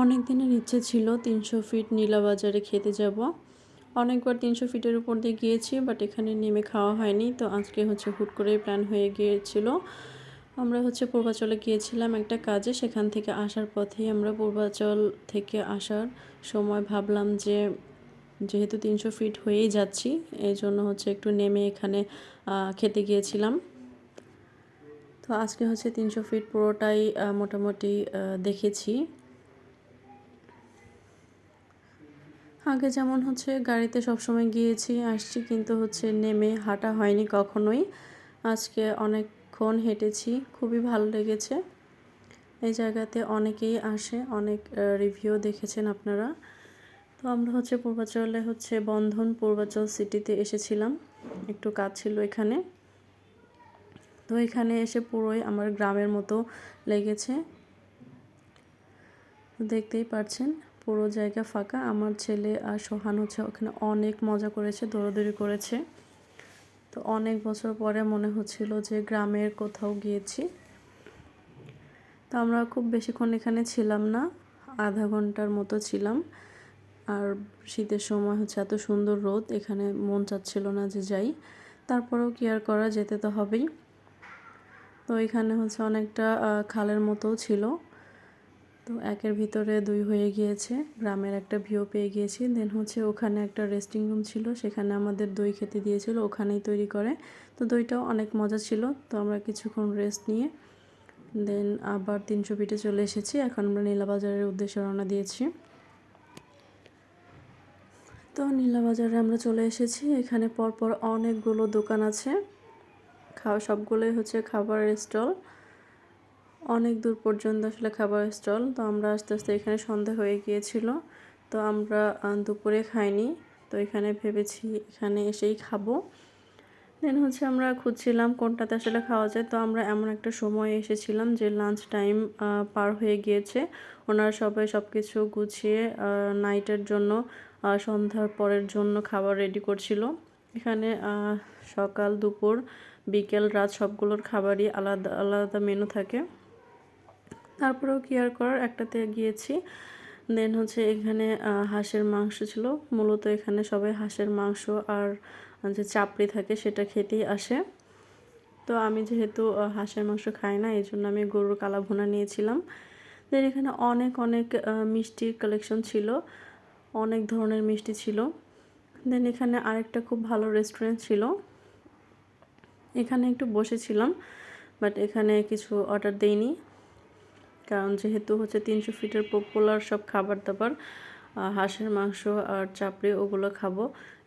অনেক দিনের ইচ্ছে ছিল তিনশো ফিট নীলা বাজারে খেতে যাব। অনেকবার তিনশো ফিটের উপর দিয়ে গিয়েছি বাট এখানে নেমে খাওয়া হয়নি। তো আজকে হচ্ছে হুট করেই প্ল্যান হয়ে গিয়েছিল। আমরা হচ্ছে পূর্বাচলে গিয়েছিলাম একটা কাজে, সেখান থেকে আসার পথেই আমরা পূর্বাচল থেকে আসার সময় ভাবলাম যে যেহেতু তিনশো ফিট হয়েই যাচ্ছি, এই জন্য হচ্ছে একটু নেমে এখানে খেতে গিয়েছিলাম। তো আজকে হচ্ছে তিনশো ফিট পুরোটাই মোটামুটি দেখেছি। আগে যেমন হচ্ছে গাড়িতে সবসময় গিয়েছি, আসছি কিন্তু হচ্ছে নেমে হাঁটা হয়নি কখনোই। আজকে অনেকক্ষণ হেঁটেছি, খুবই ভালো লেগেছে। এই জায়গাতে অনেকেই আসে, অনেক রিভিউ দেখেছেন আপনারা। তো আমরা হচ্ছে পূর্বাচলে হচ্ছে বন্ধন পূর্বাচল সিটিতে এসেছিলাম, একটু কাজ ছিল এখানে। তো এখানে এসে পুরোই আমার গ্রামের মতো লেগেছে। দেখতেই পাচ্ছেন পুরো জায়গা ফাঁকা। আমার ছেলে আর সোহান হচ্ছে ওখানে অনেক মজা করেছে, দৌড়াদৌড়ি করেছে। তো অনেক বছর পরে মনে হচ্ছিল যে গ্রামের কোথাও গিয়েছি। তো আমরা খুব বেশিক্ষণ এখানে ছিলাম না, আধা ঘণ্টার মতো ছিলাম। আর শীতের সময় হচ্ছে এত সুন্দর রোদ, এখানে মন চাচ্ছিল না যে যাই। তারপরেও কি আর করা, যেতে তো হবেই। তো এখানে হচ্ছে অনেকটা খালের মতোও ছিল। তো একের ভিতরে দুই হয়ে গিয়েছে। গ্রামের একটা ভিউ পেয়ে গিয়েছি। দেন হচ্ছে ওখানে একটা রেস্টিং রুম ছিল। সেখানে আমাদের দই খেতে দিয়েছিল, ওখানেই তৈরি করে। তো দইটাও অনেক মজা ছিল। তো আমরা কিছুক্ষণ রেস্ট নিয়ে দেন আবার তিনশো ফিটে চলে এসেছি। এখন আমরা নীলাবাজারের উদ্দেশ্যে রওনা দিয়েছি। তো নীলাবাজারে আমরা চলে এসেছি। এখানে পরপর অনেকগুলো দোকান আছে। খাওয়া সবগুলোই হচ্ছে খাবারের স্টল। অনেক দূর পর্যন্ত আসলে খাবার স্টল। তো আমরা আস্তে আস্তে এখানে সন্ধ্যা হয়ে গিয়েছিল। তো আমরা দুপুরে খাইনি। তো এখানে ভেবেছি এখানে এসেই খাব। দেন হচ্ছে আমরা খুঁজছিলাম কোনটাতে আসলে খাওয়া যায়। তো আমরা এমন একটা সময় এসেছিলাম যে লাঞ্চ টাইম পার হয়ে গিয়েছে। ওনারা সবাই সব কিছু গুছিয়ে নাইটের জন্য সন্ধ্যার পরের জন্য খাবার রেডি করছিল। এখানে সকাল, দুপুর, বিকেল, রাত সবগুলোর খাবারই আলাদা আলাদা মেনু থাকে। তারপরেও কেয়ার করার একটাতে গিয়েছি। দেন হচ্ছে এখানে হাঁসের মাংস ছিল। মূলত এখানে সবাই হাঁসের মাংস আর যে চাপড়ি থাকে, সেটা খেতেই আসে। তো আমি যেহেতু হাঁসের মাংস খাই না, এই জন্য আমি গরুর কালা ভুনা নিয়েছিলাম। দেন এখানে অনেক অনেক মিষ্টির কালেকশন ছিল। অনেক ধরনের মিষ্টি ছিল। দেন এখানে আরেকটা খুব ভালো রেস্টুরেন্ট ছিল। এখানে একটু বসেছিলাম বাট এখানে কিছু অর্ডার দেইনি। কারণ যেহেতু হচ্ছে তিনশো ফিটের পপুলার সব খাবার দাবার হাঁসের মাংস আর চাপড়ি ওগুলো খাব।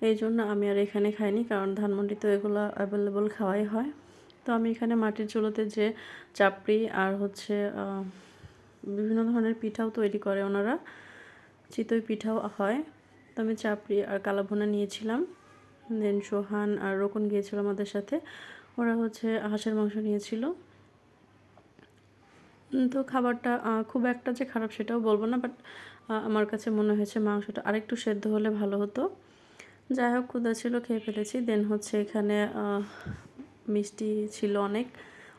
এই জন্য আমি আর এখানে খাইনি কারণ ধানমন্ডিতে এগুলো অ্যাভেলেবল খাওয়াই হয়। তো আমি এখানে মাটির চুলোতে যে চাপড়ি আর হচ্ছে বিভিন্ন ধরনের পিঠাও তৈরি করে ওনারা, চিতই পিঠাও হয়। তো আমি চাপড়ি আর কালাভুনা নিয়েছিলাম। দেন সোহান আর রোকন গিয়েছিল আমাদের সাথে। ওরা হচ্ছে হাঁসের মাংস নিয়েছিল। তো খাবারটা খুব একটা যে খারাপ সেটাও বলব না বাট আমার কাছে মনে হয়েছে মাংসটা আরেকটু সেদ্ধ হলে ভালো হতো। যাই হোক ক্ষুদা ছিল, খেয়ে ফেলেছি। দেন হচ্ছে এখানে মিষ্টি ছিল অনেক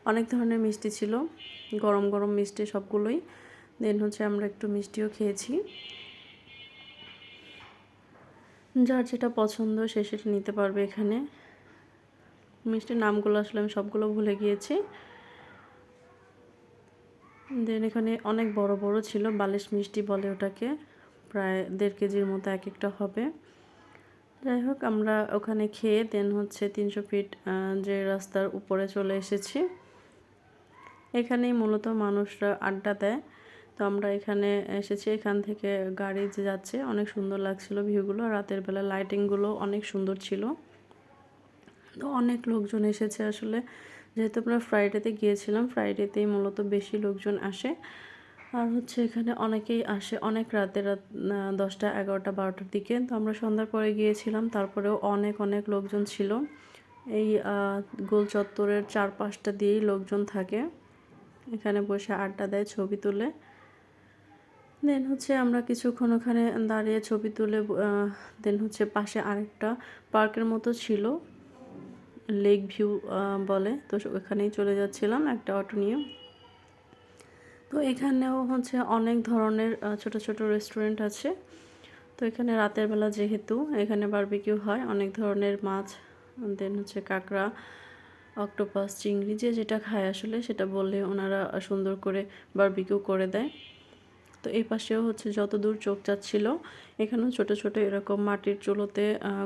অনেক ধরনের মিষ্টি ছিল। গরম গরম মিষ্টি সবগুলোই। দেন হচ্ছে আমরা একটু মিষ্টিও খেয়েছি। যার যেটা পছন্দ সে সেটা নিতে পারবে এখানে। মিষ্টির নামগুলো আসলে আমি সবগুলো ভুলে গিয়েছি। দেন এখানে অনেক বড় বড় ছিল, বালিশ মিষ্টি বলে ওটাকে। প্রায় দেড় কেজির মতো এক একটা হবে। যাই হোক, আমরা ওখানে খেয়ে দেন হচ্ছে তিনশো ফিট যে রাস্তার উপরে চলে এসেছি। এখানেই মূলত মানুষরা আড্ডা দেয়। তো আমরা এখানে এসেছি, এখান থেকে গাড়ি যে যাচ্ছে, অনেক সুন্দর লাগছিল ভিউগুলো। রাতের বেলা লাইটিংগুলো অনেক সুন্দর ছিল। তো অনেক লোকজন এসেছে আসলে। যেহেতু আমরা ফ্রাইডেতে গিয়েছিলাম ফ্রাইডেতেই মূলত বেশি লোকজন আসে। আর হচ্ছে এখানে অনেকেই আসে অনেক রাতে, রাত দশটা, এগারোটা, বারোটার দিকে। তো আমরা সন্ধ্যার পরে গিয়েছিলাম, তারপরেও অনেক অনেক লোকজন ছিল। এই গোল চত্বরের চারপাশটা দিয়েই লোকজন থাকে। এখানে বসে আড্ডা দেয়, ছবি তুলে। দেন হচ্ছে আমরা কিছুক্ষণ ওখানে দাঁড়িয়ে ছবি তুলে দেন হচ্ছে পাশে আরেকটা পার্কের মতো ছিল। লেক ভিউ বলে। তো ওখানেই চলে যাচ্ছিলাম একটা অটো নিয়ে। তো এখানেও হচ্ছে অনেক ধরনের ছোট ছোট রেস্টুরেন্ট আছে। তো এখানে রাতের বেলা যেহেতু, এখানে বারবিকিউ হয়। অনেক ধরনের মাছ, দেন হচ্ছে কাঁকড়া, অক্টোপাস, চিংড়ি, যে যেটা খায় আসলে, সেটা বললে ওনারা সুন্দর করে বারবিকিউ করে দেয়। তো এই পাশেও হচ্ছে যত দূর চোখ যাচ্ছিল, এখানেও ছোট ছোট এরকম মাটির চুলোতে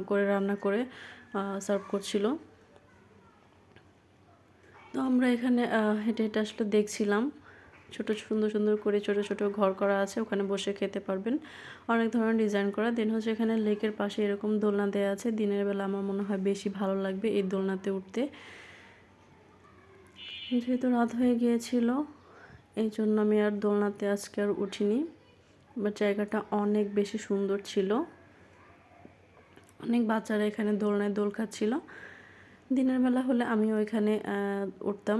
করে রান্না করে সার্ভ করছিল। তো আমরা এখানে হেঁটে হেঁটে আসলে দেখছিলাম। ছোট সুন্দর সুন্দর করে ছোট ছোট ঘর করা আছে, ওখানে বসে খেতে পারবেন। অনেক ধরনের ডিজাইন করা। দেন হচ্ছে এখানে লেকের পাশে এরকম দোলনা দেওয়া আছে। দিনের বেলা আমার মনে হয় বেশি ভালো লাগবে এই দোলনাতে উঠতে। যেহেতু রাত হয়ে গিয়েছিল, এই জন্য আমি আর দোলনাতে আজকে আর উঠিনি। বা জায়গাটা অনেক বেশি সুন্দর ছিল। অনেক বাচ্চারা এখানে দোলনায় দোল খাচ্ছিল। দিনের বেলা হলে আমি ওইখানে উঠতাম।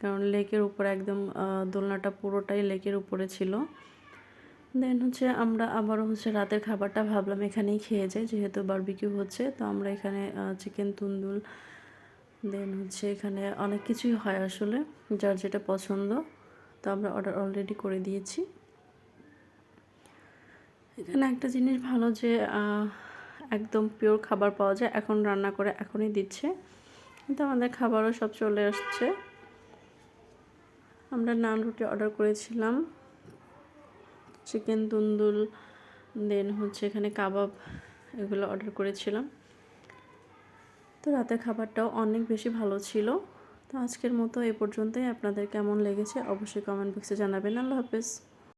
কারণ লেকের উপরে একদম দোলনাটা পুরোটাই লেকের উপরে ছিল। দেন হচ্ছে আমরা আবারও হচ্ছে রাতের খাবারটা ভাবলাম এখানেই খেয়ে যাই, যেহেতু বারবিকিউ হচ্ছে। তো আমরা এখানে চিকেন তুন্দুল দেন হচ্ছে এখানে অনেক কিছুই হয় আসলে, যার যেটা পছন্দ। তো আমরা অর্ডার অলরেডি করে দিয়েছি। এখানে একটা জিনিস ভালো যে একদম পিওর খাবার পাওয়া যায়। এখন রান্না করে এখনই দিচ্ছে। কিন্তু আমাদের খাবারও সব চলে আসছে। আমরা নান রুটি অর্ডার করেছিলাম। চিকেন তুন্দুল দেন হচ্ছে এখানে কাবাব এগুলো অর্ডার করেছিলাম। তো রাতের খাবারটাও অনেক বেশি ভালো ছিল। তো আজকের মতো এ পর্যন্তই। আপনাদের কেমন লেগেছে অবশ্যই কমেন্ট বক্সে জানাবেন। আল্লাহ হাফেজ।